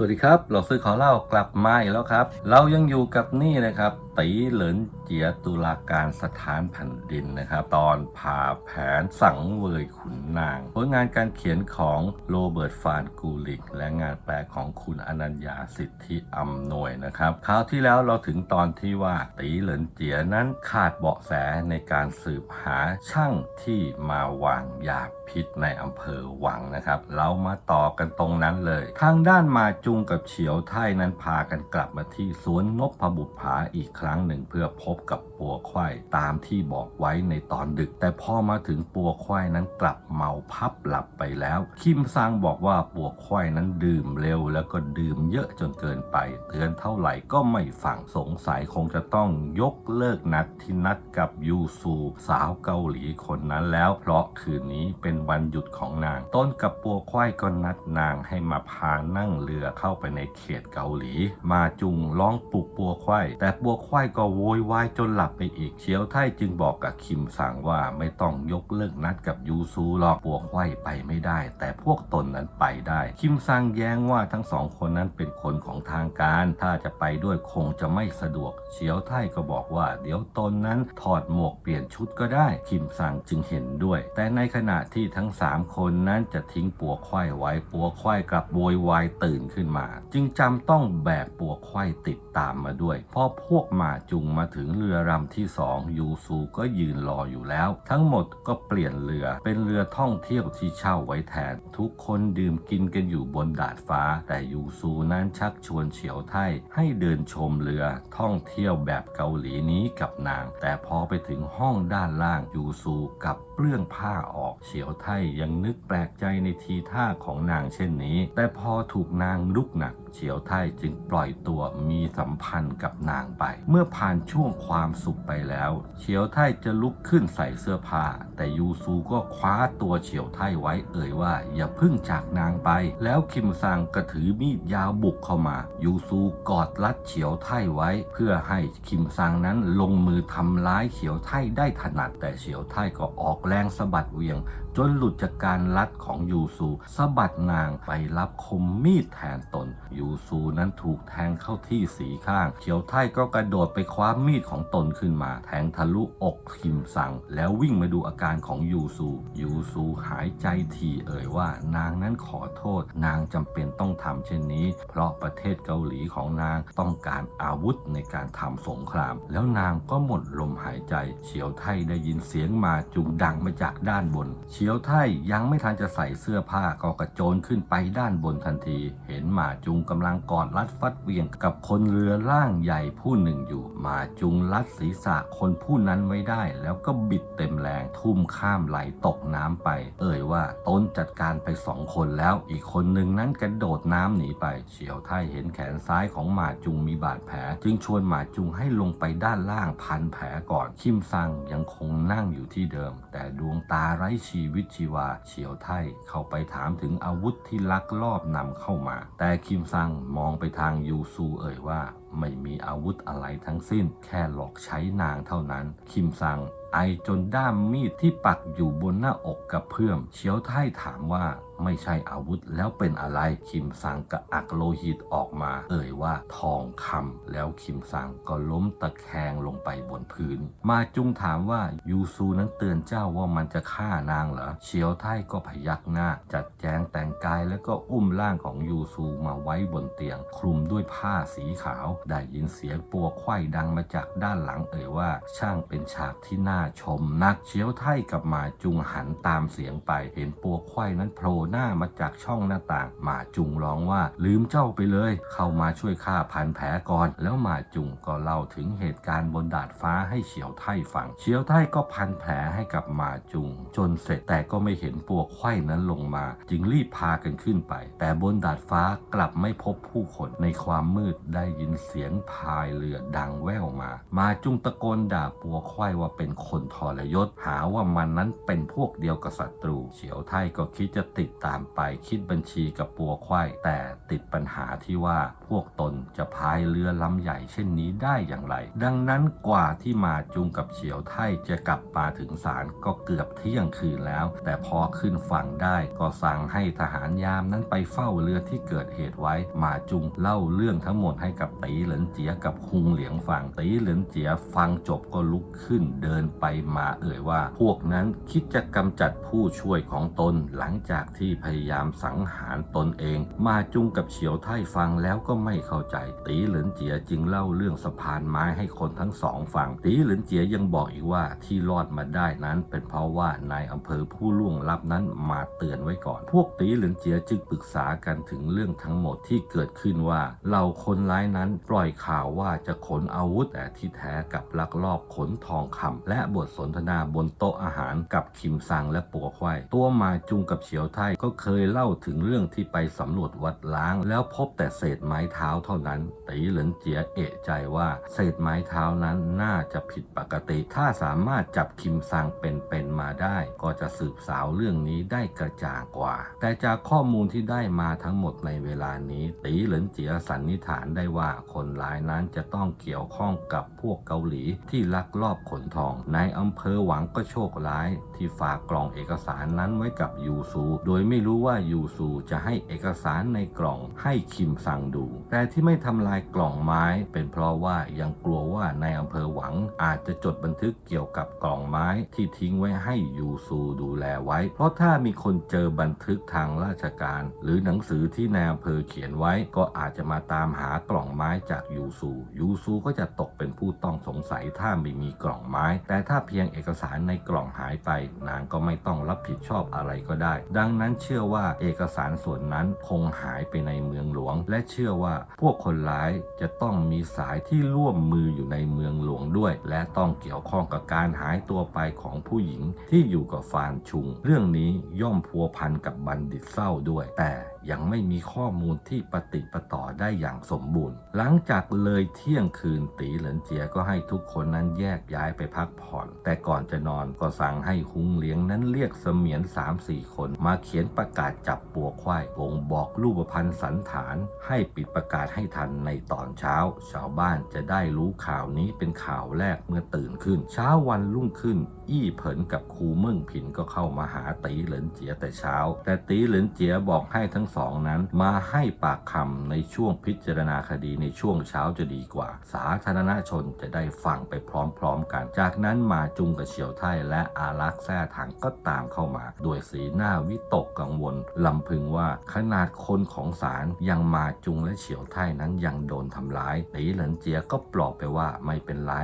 สวัสดีครับเราซื้อขอเล่ากลับมาอีกแล้วครับ เรายังอยู่กับนี่นะครับ ตีเหลินเจียตุลาการสถานแผ่นดินนะครับ ตอนผ่าแผนสังเวยขุนนาง ผลงานการเขียนของโรเบิร์ตฟานกูลิก และงานแปลของคุณอนัญญาสิทธิอำนวยนะครับ คราวที่แล้วเราถึงตอนที่ว่าตีเหลินเจียนั้นขาดเบาะแสในการสืบหาช่างที่มาวางยาพิษในอำเภอหวังนะครับ เรามาต่อกันตรงนั้นเลย ทางด้านมาจุงกับเฉียวไทยนั้นพากันกลับมาที่สวนนพบุภาอีกครั้งั้งหนึ่งเพื่อพบกับปัวควายตามที่บอกไว้ในตอนดึก แต่พอมาถึงปัวควายนั้นกลับเมาพับหลับไปแล้ว คิมซังบอกว่าปัวควายนั้นดื่มเร็ว แล้วก็ดื่มเยอะจนเกินไป เตือนเท่าไหร่ก็ไม่ฟังสงสัยคงจะต้องยกเลิกนัดที่นัดกับยูซูสาวเกาหลีคนนั้นแล้วเพราะคืนนี้เป็นวันหยุดของนาง ต้นกับปัวควายก็นัดนางให้มาพานั่งเรือเข้าไปในเขตเกาหลี มาจุงร้องปลุกปัวควายแต่ปัวควายก็โวยวายจนหลับไปอีกเชียวไทจึงบอกกับคิมสั่งว่าไม่ต้องยกเลิกนัดกับยูซูหรอกปัวควายไปไม่ได้ แต่พวกตนนั้นไปได้ คิมซังแย้งว่าทั้งสองคนนั้นเป็นคนของทางการ ถ้าจะไปด้วยคงจะไม่สะดวกเฉียวไทก็บอกว่า เดี๋ยวตนนั้นถอดหมวกเปลี่ยนชุดก็ได้ คิมซังจึงเห็นด้วย แต่ในขณะที่ทั้งสามคนนั้นจะทิ้งปัวควายไว้ปัวควายกลับโวยวายตื่นขึ้นมา จึงจำต้องแบกปัวควายติดตามมาด้วยพอพวกมาจุงมาถึงเรือลำที่สองยูซูก็ยืนรออยู่แล้ว ทั้งหมดก็เปลี่ยนเรือเป็นเรือท่องเที่ยวที่เช่าไว้แทน ทุกคนดื่มกินกันอยู่บนดาดฟ้า แต่ยูซูนั้นชักชวนเฉียวไทให้เดินชมเรือท่องเที่ยวแบบเกาหลีนี้กับนาง แต่พอไปถึงห้องด้านล่างยูซูกับเปลื้องผ้าออกเฉียวไทยังนึกแปลกใจในทีท่าของนางเช่นนี้ แต่พอถูกนางลุกหนักเฉียวไทจึงปล่อยตัวมีสัมพันธ์กับนางไป เมื่อผ่านช่วงความสุขไปแล้ว เฉียวไทจะลุกขึ้นใส่เสื้อผ้า แต่ยูซูก็คว้าตัวเฉียวไทไว้เอ่ยว่า อย่าพึ่งจากนางไป แล้วคิมซังก็ถือมีดยาวบุกเข้ามา ยูซูกอดรัดเฉียวไทไว้ เพื่อให้คิมซังนั้นลงมือทำร้ายเฉียวไทได้ถนัด แต่เฉียวไทก็ออกแรงสะบัดเวียง จนหลุดจากการลัดของยูซูสะบัดนางไปรับคมมีดแทนตนยูซูนั้นถูกแทงเข้าที่สีข้าง เขียวไทก็กระโดดไปคว้ามีดของตนขึ้นมา แทงทะลุอกคิมซัง แล้ววิ่งมาดูอาการของยูซูยูซูหายใจทีเอ่ยว่า นางนั้นขอโทษ นางจำเป็นต้องทำเช่นนี้ เพราะประเทศเกาหลีของนางต้องการอาวุธในการทำสงคราม แล้วนางก็หมดลมหายใจ เฉียวไทได้ยินเสียงมาจุงดังมาจากด้านบน เฉียวไทยังไม่ทันจะใส่เสื้อผ้าก็กระโจนขึ้นไปด้านบนทันที เห็นหมาจุงกำลังกอดรัดฟัดเวียงกับคนเรือร่างใหญ่ผู้หนึ่งอยู่หมาจุงรัดศีรษะคนผู้นั้นไว้ได้ แล้วก็บิดเต็มแรงทุ่มข้ามไหลตกน้ำไป เอ่ยว่าตนจัดการไปสองคนแล้ว อีกคนหนึ่งนั้นกระโดดน้ำหนีไป เฉียวไทยเห็นแขนซ้ายของหมาจุงมีบาดแผล จึงชวนหมาจุงให้ลงไปด้านล่างพันแผลก่อน คิมซังยังคงนั่งอยู่ที่เดิม แต่ดวงตาไร้ชีวิตชีวา เฉียวไทยเข้าไปถามถึงอาวุธที่ลักลอบนำเข้ามา แต่คิมซังมองไปทางยูซูเอ่ยว่า ไม่มีอาวุธอะไรทั้งสิ้น แค่หลอกใช้นางเท่านั้น คิมซังไอจนด้ามมีดที่ปักอยู่บนหน้าอกกับเพื่อมเฉียวไทถามว่า ไม่ใช่อาวุธแล้วเป็นอะไรคิมซังกระอักโลหิตออกมา เอ่ยว่าทองคำแล้วคิมซังก็ล้มตะแคงลงไปบนพื้น มาจุงถามว่ายูซูนั้นเตือนเจ้าว่ามันจะฆ่านางเหรอเฉียวไทก็พยักหน้า จัดแจงแต่งกายแล้วก็อุ้มร่างของยูซูมาไว้บนเตียง คลุมด้วยผ้าสีขาว ได้ยินเสียงปัวไข้ดังมาจากด้านหลังเอ่ยว่า ช่างเป็นฉากที่น่าชมนักเฉียวไทกับมาจุงหันตามเสียงไป เห็นปัวไข้นั้นโผล่หน้ามาจากช่องหน้าต่าง หมาจุงร้องว่าลืมเจ้าไปเลย เข้ามาช่วยข้าพันแผลก่อน แล้วหมาจุงก็เล่าถึงเหตุการณ์บนดาดฟ้าให้เฉียวไทฟัง เฉียวไทก็พันแผลให้กับหมาจุง จนเสร็จแต่ก็ไม่เห็นปัวไข้นั้นลงมา จึงรีบพากันขึ้นไป แต่บนดาดฟ้ากลับไม่พบผู้คนในความมืดได้ยินเสียงพายเรือดังแว่วมา มาจุงตะโกนด่าปัวควายว่าเป็นคนทรยศหาว่ามันนั้นเป็นพวกเดียวกับศัตรู เฉียวไทก็คิดจะติดตามไปคิดบัญชีกับปัวควายแต่ติดปัญหาที่ว่าพวกตนจะพายเรือลำใหญ่เช่นนี้ได้อย่างไร ดังนั้นกว่าที่มาจุงกับเฉียวไทจะกลับมาถึงศาลก็เกือบเที่ยงคืนแล้ว แต่พอขึ้นฝั่งได้ก็สั่งให้ทหารยามนั้นไปเฝ้าเรือที่เกิดเหตุไว้ มาจุงเล่าเรื่องทั้งหมดให้กับตีเหลินเจียกับคุงเหลียงฟังตีเหลินเจียฟังจบก็ลุกขึ้นเดินไปมาเอ่ยว่า พวกนั้นคิดจะกำจัดผู้ช่วยของตนหลังจากที่พยายามสังหารตนเอง มาจุงกับเฉียวไท่ฟังแล้วก็ไม่เข้าใจ ตีหลินเจียจึงเล่าเรื่องสะพานไม้ให้คนทั้งสองฟัง ตีหลินเจียยังบอกอีกว่าที่รอดมาได้นั้นเป็นเพราะว่านายอำเภอผู้ล่วงลับนั้นมาเตือนไว้ก่อน พวกตีหลินเจียจึงปรึกษากันถึงเรื่องทั้งหมดที่เกิดขึ้นว่าเหล่าคนร้ายนั้นปล่อยข่าวว่าจะขนอาวุธแต่ที่แท้กับลักลอบขนทองคำและบทสนทนาบนโต๊ะอาหารกับคิมซังและปัวควายตัวมาจุงกับเฉียวไทก็เคยเล่าถึงเรื่องที่ไปสำรวจวัดล้าง แล้วพบแต่เศษไม้เท้าเท่านั้นตีเหลินเจียเอะใจว่าเศษไม้เท้านั้นน่าจะผิดปกติ ถ้าสามารถจับคิมซังเป็นๆมาได้ ก็จะสืบสาวเรื่องนี้ได้กระจ่างกว่า แต่จากข้อมูลที่ได้มาทั้งหมดในเวลานี้ ตีเหลินเจียสันนิษฐานได้ว่าคนร้ายนั้นจะต้องเกี่ยวข้องกับพวกเกาหลีที่ลักลอบขนทองในอำเภอหวังก็โชคร้าย ที่ฝากกล่องเอกสารนั้นไว้กับยูซู โดยไม่รู้ว่ายูซูจะให้เอกสารในกล่องให้คิมซังดู แต่ที่ไม่ทำลายกล่องไม้ เป็นเพราะว่ายังกลัวว่าในอำเภอหวังอาจจะจดบันทึกเกี่ยวกับกล่องไม้ที่ทิ้งไว้ให้ยูซูดูแลไว้ เพราะถ้ามีคนเจอบันทึกทางราชการ หรือหนังสือที่ในอำเภอเขียนไว้ ก็อาจจะมาตามหากล่องไม้จากยูซูยูซูก็จะตกเป็นผู้ต้องสงสัยถ้าไม่มีกล่องไม้ แต่ถ้าเพียงเอกสารในกล่องหายไปนางก็ไม่ต้องรับผิดชอบอะไรก็ได้ ดังนั้นเชื่อว่าเอกสารส่วนนั้นคงหายไปในเมืองหลวง และเชื่อว่าพวกคนร้ายจะต้องมีสายที่ร่วมมืออยู่ในเมืองหลวงด้วย และต้องเกี่ยวข้องกับการหายตัวไปของผู้หญิงที่อยู่กับฟานชุง เรื่องนี้ย่อมพัวพันกับบัณฑิตเศร้าด้วย แต่ยังไม่มีข้อมูลที่ปฏิปต่อได้อย่างสมบูรณ์ หลังจากเลยเที่ยงคืนตีเหลินเจียก็ให้ทุกคนนั้นแยกย้ายไปพักผ่อน แต่ก่อนจะนอนก็สั่งให้หุงเลี้ยงนั้นเรียกเสมียน3-4คน มาเขียนประกาศจับปัวควายบ่งบอกรูปพันธ์สันฐาน ให้ปิดประกาศให้ทันในตอนเช้า ชาวบ้านจะได้รู้ข่าวนี้เป็นข่าวแรกเมื่อตื่นขึ้น เช้าวันรุ่งขึ้น อี้เผินกับครูเมิ่งผินก็เข้ามาหาตีเหลินเจียแต่เช้า แต่ตีเหลินเจียบอกให้ทั้งสองนั้น มาให้ปากคำในช่วงพิจารณาคดีในช่วงเช้าจะดีกว่า สาธารณชนจะได้ฟังไปพร้อมๆกัน จากนั้นมาจุงกับเฉียวไทและอารักษ์แท้ถังก็ตามเข้ามาด้วยสีหน้าวิตกกังวลลำพึงว่าขนาดคนของศาลยังมาจุงและเฉียวไทนั้นยังโดนทำร้ายตีเหลินเจียก็ปลอบไปว่าไม่เป็นไร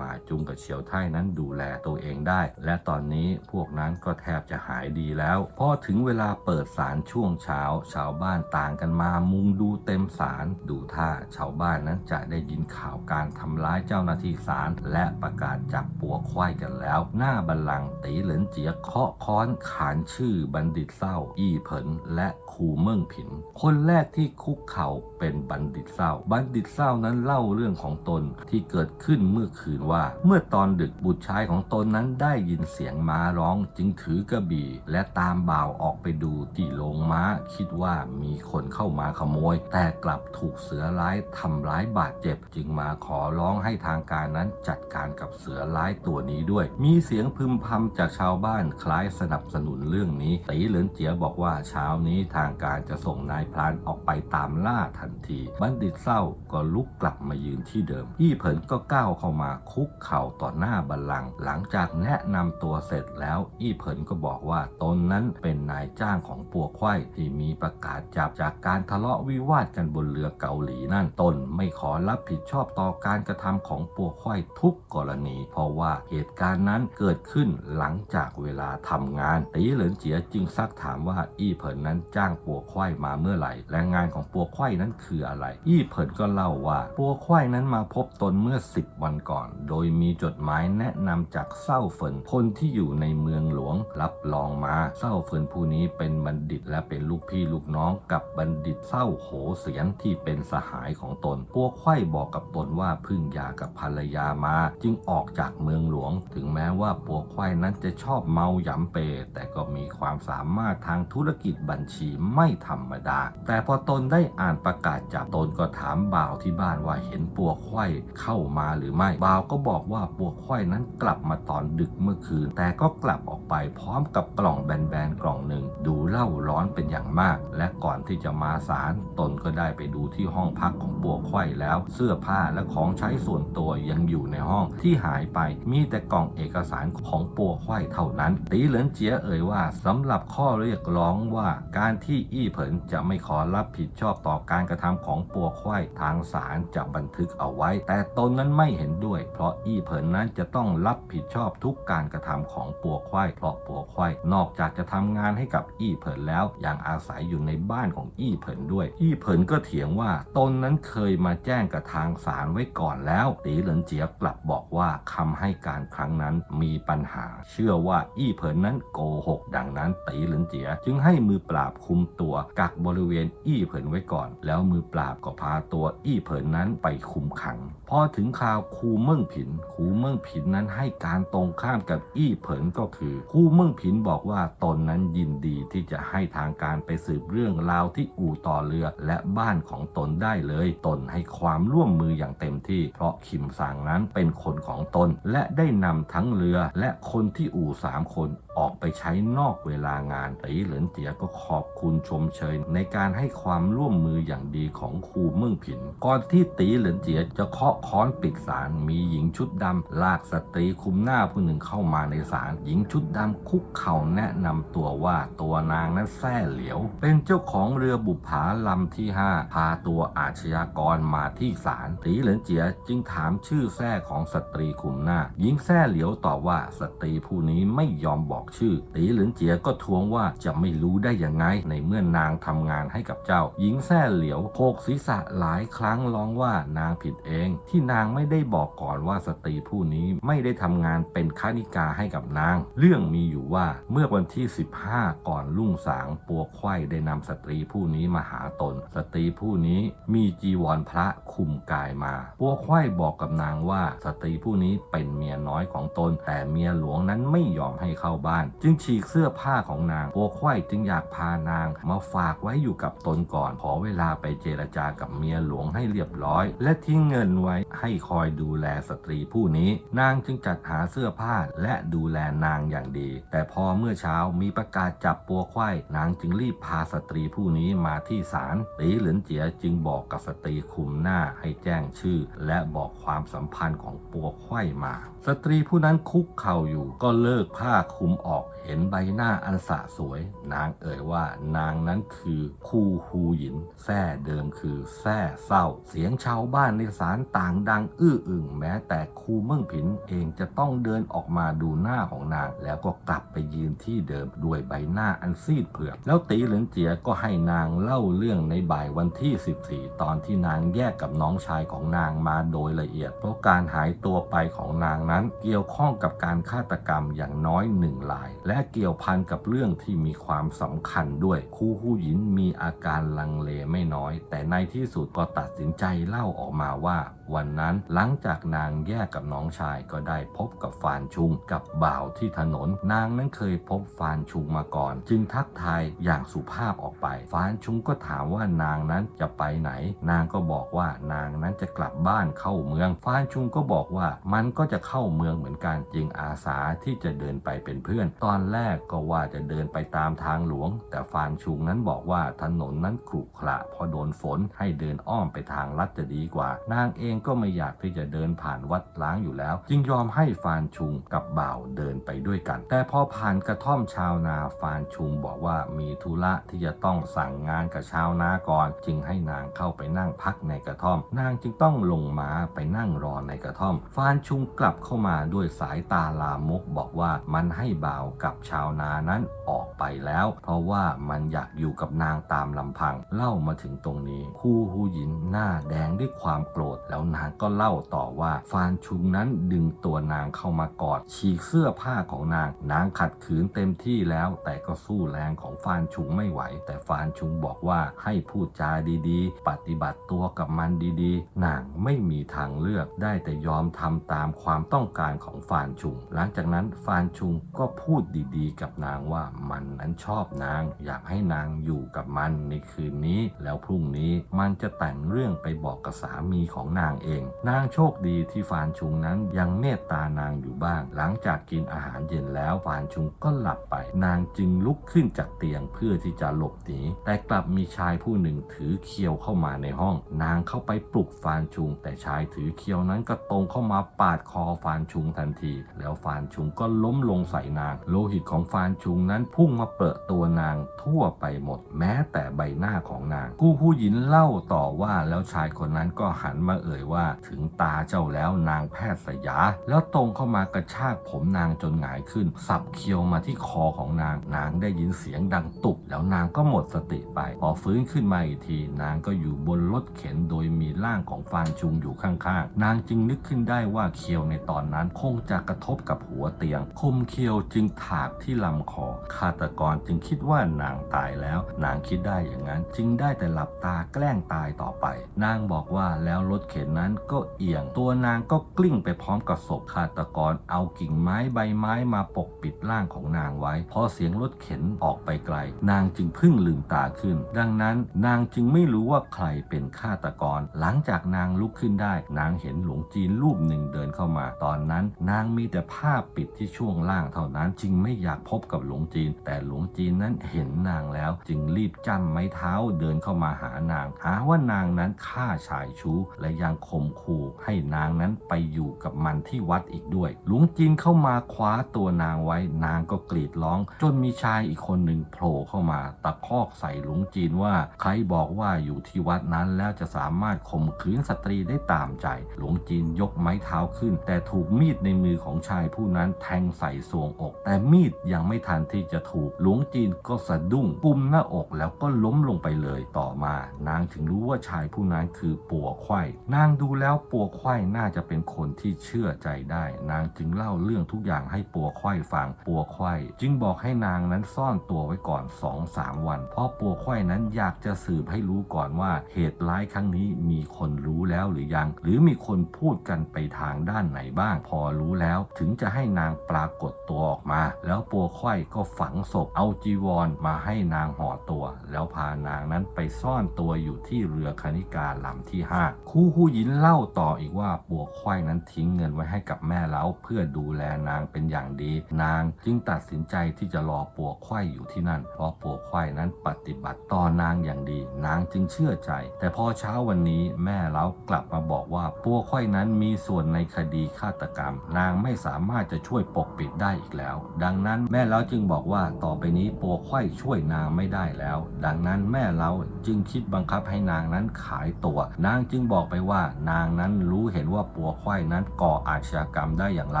มาจุงกับเฉียวไทนั้นดูแลตัวเองได้ และตอนนี้พวกนั้นก็แทบจะหายดีแล้ว พอถึงเวลาเปิดศาลช่วงเช้าชาวบ้านต่างกันมามุงดูเต็มศาลดูท่าชาวบ้านนั้นจะได้ยินข่าวการทำร้ายเจ้าหน้าที่ศาลและประกาศจับปัวควายกันแล้ว หน้าบัลลังตีเหลินเจียเคาะค้อนขานชื่อบัณฑิตเศร้า อี้เผินและครูเมิ่งผิน คนแรกที่คุกเข่าเป็นบัณฑิตเศร้า บัณฑิตเศร้านั้นเล่าเรื่องของตนที่เกิดขึ้นเมื่อคืนว่า เมื่อตอนดึกบุตรชายของตนนั้นได้ยินเสียงม้าร้องจึงถือกระบี่ และตามบ่าวออกไปดูที่โรงม้าคิดว่ามีคนเข้ามาขโมย แต่กลับถูกเสือร้ายทำร้ายบาดเจ็บ จึงมาขอร้องให้ทางการนั้นจัดการกับเสือร้ายตัวนี้ด้วย มีเสียงพึมพำจากชาวบ้านคล้ายสนับสนุนเรื่องนี้ตีเหลินเจียบอกว่าเช้านี้ทางการจะส่งนายพรานออกไปตามล่าทันที บัณฑิตเศร้าก็ลุกกลับมายืนที่เดิมยี่เผินก็ก้าวเข้ามาคุกเข่าต่อหน้าบัลลังก์หลังจากแนะนำตัวเสร็จแล้วอี้เผินก็บอกว่าตนนั้นเป็นนายจ้างของปัวควายที่มีปประกาศจับจากการทะเลาะวิวาทกันบนเรือเกาหลีนั่นตนไม่ขอรับผิดชอบต่อการกระทำของปัวควายทุกกรณี เพราะว่าเหตุการณ์นั้นเกิดขึ้นหลังจากเวลาทำงานตีเหลินเจียจึงซักถามว่าอี้เผินนั้นจ้างปัวควายมาเมื่อไหร่ และงานของปัวควายนั้นคืออะไร อี้เผินก็เล่าว่าปัวควายนั้นมาพบตนเมื่อ 10 วันก่อน โดยมีจดหมายแนะนำจากเศร้าเฟินคนที่อยู่ในเมืองหลวงรับรองมาเศร้าเฟินผู้นี้เป็นบัณฑิตและเป็นลูกพี่ลูกูกน้องกับบัณฑิตเศร้าโหเสียนที่เป็นสหายของตนปัวไข่บอกกับตนว่าพึ่งยากับภรรยามา จึงออกจากเมืองหลวง ถึงแม้ว่าปัวไข่นั้นจะชอบเมาหยำเป แต่ก็มีความสามารถทางธุรกิจบัญชีไม่ธรรมดา แต่พอตนได้อ่านประกาศจับตนก็ถามบ่าวที่บ้านว่าเห็นปัวไข่เข้ามาหรือไม่ บ่าวก็บอกว่าปัวไข่นั้นกลับมาตอนดึกเมื่อคืน แต่ก็กลับออกไปพร้อมกับกล่องแบนๆกล่องหนึ่ง ดูเล่าร้อนเป็นอย่างมากและก่อนที่จะมาศาลตนก็ได้ไปดูที่ห้องพักของปัวไข่แล้ว เสื้อผ้าและของใช้ส่วนตัวยังอยู่ในห้องที่หายไปมีแต่กล่องเอกสารของปัวไข่เท่านั้น ตีเหลินเจียเอ่ยว่าสำหรับข้อเรียกร้องว่าการที่อี้เผินจะไม่ขอรับผิดชอบต่อการกระทำของปัวไข่ทางศาลจะบันทึกเอาไว้ แต่ตนนั้นไม่เห็นด้วย เพราะอี้เผินนั้นจะต้องรับผิดชอบทุกการกระทำของปัวไข่เพราะปัวไข่นอกจากจะทำงานให้กับอี้เผินแล้วยังอาศัยอยู่ในบ้านของอี้เผินด้วย อี้เผินก็เถียงว่าตนนั้นเคยมาแจ้งกับทางศาลไว้ก่อนแล้ว ตีเหลินเจียกลับบอกว่าคำให้การครั้งนั้นมีปัญหา เชื่อว่าอี้เผินนั้นโกหก ดังนั้นตีเหลินเจียจึงให้มือปราบคุมตัวกักบริเวณอี้เผินไว้ก่อน แล้วมือปราบก็พาตัวอี้เผินนั้นไปคุมขัง พอถึงข่าวครูเมิ่งผินครูเมิ่งผินนั้นให้การตรงข้ามกับอี้เผินก็คือครูเมิ่งผินบอกว่าตนนั้นยินดีที่จะให้ทางการไปสืบเรื่องราวที่อู่ต่อเรือและบ้านของตนได้เลย ตนให้ความร่วมมืออย่างเต็มที่ เพราะคิมสางนั้นเป็นคนของตน และได้นำทั้งเรือและคนที่อู่สามคนออกไปใช้นอกเวลางานตีเหลินเจียก็ขอบคุณชมเชย ในการให้ความร่วมมืออย่างดีของครูเมืองผิน ก่อนที่ตีเหลินเจียจะเคาะค้อนปิดศาลมีหญิงชุดดำลากสตรีคุมหน้าผู้หนึ่งเข้ามาในศาลหญิงชุดดำคุกเข่าแนะนำตัวว่าตัวนางนั้นแท้เหลียวเเป็นเจ้าของเรือบุปผาลำที่ 5 พาตัวอาชญากรมาที่ศาลตีเหลินเจียจึงถามชื่อแท้ของสตรีคุมหน้าหญิงแท้เหลียวตอบว่าสตรีผู้นี้ไม่ยอมบอกชื่อ ตีเหลินเจียก็ทวงว่าจะไม่รู้ได้ยังไง ในเมื่อนางทำงานให้กับเจ้า หญิงแท้เหลียวโคกศีรษะหลายครั้งร้องว่านางผิดเอง ที่นางไม่ได้บอกก่อนว่าสตรีผู้นี้ไม่ได้ทำงานเป็นคานิกาให้กับนาง เรื่องมีอยู่ว่าเมื่อวันที่ 15 ก่อนรุ่งสางปัวไข่ได้นำสตรีผู้นี้มาหาตน สตรีผู้นี้มีจีวรพระคุมกายมาปัวไข่บอกกับนางว่า สตรีผู้นี้เป็นเมียน้อยของตน แต่เมียหลวงนั้นไม่ยอมให้เข้าบ้าน จึงฉีกเสื้อผ้าของนางปัวไข่จึงอยากพานางมาฝากไว้อยู่กับตนก่อน ขอเวลาไปเจรจากับเมียหลวงให้เรียบร้อย และทิ้งเงินไว้ให้คอยดูแลสตรีผู้นี้ นางจึงจัดหาเสื้อผ้าและดูแลนางอย่างดี แต่พอเมื่อเช้ามีประกาศจับปัวไข่นางจึงรีบพาสตรีผู้นี้มาที่ศาลตีหลินเจียจึงบอกกับสตรีคุมหน้าให้แจ้งชื่อ และบอกความสัมพันธ์ของปัวไข่มา สตรีผู้นั้นคุกเข่าอยู่ก็เลิกผ้าคลุมออกเห็นใบหน้าอันสะสวย นางเอ่ยว่านางนั้นคือคูฮูหยินแท้เดิมคือแท้เศร้า เสียงชาวบ้านในศาลต่างดังอื้ออึงแม้แต่คูเมิ่งผินเองจะต้องเดินออกมาดูหน้าของนาง แล้วก็กลับไปยืนที่เดิมด้วยใบหน้าอันซีดเผือกแล้วตีเหลินเจยก็ให้นางเล่าเรื่องในบ่ายวันที่ 14 ตอนที่นางแยกกับน้องชายของนางมาโดยละเอียด เพราะการหายตัวไปของนางนั้นเกี่ยวข้องกับการฆาตกรรมอย่างน้อยหนึ่งราย และเกี่ยวพันกับเรื่องที่มีความสำคัญด้วย คู่หูหยินมีอาการลังเลไม่น้อย แต่ในที่สุดก็ตัดสินใจเล่าออกมาว่า วันนั้นหลังจากนางแยกกับน้องชายก็ได้พบกับฟานชุงกับบ่าวที่ถนน นางนั้นเคยพบฟานชุงมาก่อน จึงทักทายอย่างสุภาพออกไป ฟานชุงก็ถามว่านางนั้นจะไปไหน นางก็บอกว่านางนั้นจะกลับบ้านเข้าเมือง ฟานชุงก็บอกว่ามันก็จะเข้าเมืองเหมือนกันจึงอาสาที่จะเดินไปเป็นเพื่อน ตอนแรกก็ว่าจะเดินไปตามทางหลวง แต่ฟานชุงนั้นบอกว่าถนนนั้นขรุขระพอโดนฝนให้เดินอ้อมไปทางลัดจะดีกว่านางเองก็ไม่อยากที่จะเดินผ่านวัดล้างอยู่แล้ว จึงยอมให้ฟานชุงกับบ่าวเดินไปด้วยกัน แต่พอผ่านกระท่อมชาวนาฟานชุงบอกว่ามีธุระที่จะต้องสั่งงานกับชาวนาก่อน จึงให้นางเข้าไปนั่งพักในกระท่อม นางจึงต้องลงมาไปนั่งรอในกระท่อม ฟานชุงกลับเข้ามาด้วยสายตาลามกบอกว่ามันให้บ่าวกับชาวนานั้นออกไปแล้ว เพราะว่ามันอยากอยู่กับนางตามลำพัง เล่ามาถึงตรงนี้ คู่หูหยินหน้าแดงด้วยความโกรธแล้วนางก็เล่าต่อว่าฟานชุงนั้นดึงตัวนางเข้ามากอด ฉีกเสื้อผ้าของนาง นางขัดขืนเต็มที่แล้ว แต่ก็สู้แรงของฟานชุงไม่ไหว แต่ฟานชุงบอกว่าให้พูดจาดีๆ ปฏิบัติตัวกับมันดีๆ นางไม่มีทางเลือกได้แต่ยอมทำตามความต้องการของฟานชุง หลังจากนั้นฟานชุงก็พูดดีๆ กับนางว่ามันนั้นชอบนาง อยากให้นางอยู่กับมันในคืนนี้ แล้วพรุ่งนี้มันจะแต่งเรื่องไปบอกกับสามีของนางเอง นางโชคดีที่ฟานชุงนั้นยังเมตตานางอยู่บ้าง หลังจากกินอาหารเย็นแล้วฟานชุงก็หลับไป นางจึงลุกขึ้นจากเตียงเพื่อที่จะหลบหนีแต่กลับมีชายผู้หนึ่งถือเคียวเข้ามาในห้อง นางเข้าไปปลุกฟานชุง แต่ชายถือเคียวนั้นก็ตรงเข้ามาปาดคอฟานชุงทันที แล้วฟานชุงก็ล้มลงใส่นาง โลหิตของฟานชุงนั้นพุ่งมาเปรอะตัวนางทั่วไปหมด แม้แต่ใบหน้าของนาง กู้ผู้หญิงเล่าต่อว่าแล้วชายคนนั้นก็หันมาเอ่ยว่าถึงตาเจ้าแล้วนางแพทย์สยา แล้วตรงเข้ามากระชากผมนางจนหงายขึ้น สับเคียวมาที่คอของนางนางได้ยินเสียงดังตุบแล้วนางก็หมดสติไป พอฟื้นขึ้นมาอีกที นางก็อยู่บนรถเข็นโดยมีร่างของฟานชุงอยู่ข้างๆ นางจึงนึกขึ้นได้ว่าเคียวในตอนนั้นคงจะกระทบกับหัวเตียง คมเคียวจึงถากที่ลำคอฆาตกรจึงคิดว่านางตายแล้ว นางคิดได้อย่างนั้น จึงได้แต่หลับตาแกล้งตายต่อไป นางบอกว่าแล้วรถเข็นนั้นก็เอียง ตัวนางก็กลิ้งไปพร้อมกับศพฆาตกรเอากิ่งไม้ใบไม้มาปกปิดร่างของนางไว้ พอเสียงรถเข็นออกไปไกล นางจึงพึ่งลืมตาขึ้น ดังนั้นนางจึงไม่รู้ว่าใครเป็นฆาตกร หลังจากนางลุกขึ้นได้ นางเห็นหลวงจีนรูปหนึ่งเดินเข้ามา ตอนนั้น นางมีแต่ผ้าปิดที่ช่วงล่างเท่านั้น จึงไม่อยากพบกับหลวงจีน แต่หลวงจีนนั้นเห็นนางแล้ว จึงรีบจ้ำไม้เท้าเดินเข้ามาหานางหาว่านางนั้นฆ่าชายชู้และยังข่มขู่ให้นางนั้นไปอยู่กับมันที่วัดอีกด้วย หลวงจีนเข้ามาคว้าตัวนางไว้ นางก็กรีดร้อง จนมีชายอีกคนหนึ่งโผล่เข้ามาตะคอกใส่หลวงจีนว่าใครบอกว่าอยู่ที่วัดนั้นแล้วจะสามารถข่มขืนสตรีได้ตามใจ หลวงจีนยกไม้เท้าขึ้น แต่ถูกมีดในมือของชายผู้นั้นแทงใส่ทรวงอก แต่มีดยังไม่ทันที่จะถูก หลวงจีนก็สะดุ้งกุมหน้าอกแล้วก็ล้มลงไปเลยต่อมา นางถึงรู้ว่าชายผู้นั้นคือปัวไข่นางางดูแล้วปัวไข่น่าจะเป็นคนที่เชื่อใจได้ นางจึงเล่าเรื่องทุกอย่างให้ปัวไข่ฟังปัวไข่จึงบอกให้นางนั้นซ่อนตัวไว้ก่อน2องสามวัน เพราะปัวไข่นั้นอยากจะสืบให้รู้ก่อนว่าเหตุร้ายครั้งนี้มีคนรู้แล้วหรือยัง หรือมีคนพูดกันไปทางด้านไหนบ้าง พอรู้แล้วถึงจะให้นางปรากฏตัวออกมา แล้วปัวไข่ก็ฝังศพเอาจีวรมาให้นางห่อตัว แล้วพานางนั้นไปซ่อนตัวอยู่ที่เรือคณิกาลำที่5คู่หูหยินเล่าต่ออีกว่าปัวไข่นั้นทิ้งเงินไว้ให้กับแม่เล้าเพื่อดูแลนางเป็นอย่างดี นางจึงตัดสินใจที่จะรอปัวไข่อยู่ที่นั่น เพราะปัวไข่นั้นปฏิบัติต่อนางอย่างดี นางจึงเชื่อใจ แต่พอเช้าวันนี้แม่เล้ากลับมาบอกว่าปัวไข่นั้นมีส่วนในคดีฆาตกรรม นางไม่สามารถจะช่วยปกปิดได้อีกแล้ว ดังนั้นแม่เล้าจึงบอกว่าต่อไปนี้ปัวไข่ช่วยนางไม่ได้แล้ว ดังนั้นแม่เล้าจึงคิดบังคับให้นางนั้นขายตัว นางจึงบอกไปว่านางนั้นรู้เห็นว่าปัวไข่นั้นก่ออาชญากรรมได้อย่างไร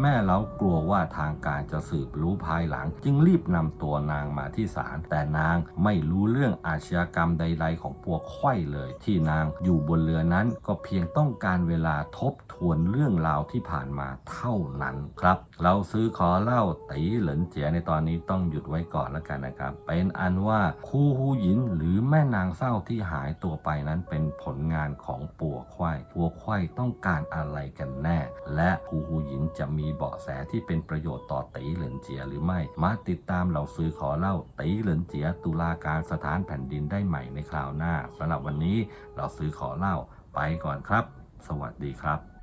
แม่เล้ากลัวว่าทางการจะสืบรู้ภายหลัง จึงรีบนำตัวนางมาที่ศาลแต่นางไม่รู้เรื่องอาชญากรรมใดๆ ของปัวไข่เลย ที่นางอยู่บนเรือนั้นก็เพียงต้องการเวลาทบทวนเรื่องราวที่ผ่านมาเท่านั้นครับ เราซื้อขอเล่าตีเหลินเจียในตอนนี้ต้องหยุดไว้ก่อนแล้วกันนะครับ เป็นอันว่าคู่หูหยินหรือแม่นางเศร้าที่หายตัวไปนั้นเป็นผลงานของปัวควายปัวควายต้องการอะไรกันแน่ และคูฮูหยินจะมีเบาะแสที่เป็นประโยชน์ต่อตีเหลินเจียหรือไม่ มาติดตามเราซื้อขอเล่าตีเหลินเจียตุลาการสถานแผ่นดินได้ใหม่ในคราวหน้าสำหรับวันนี้เราซื้อขอเล่าไปก่อนครับ สวัสดีครับ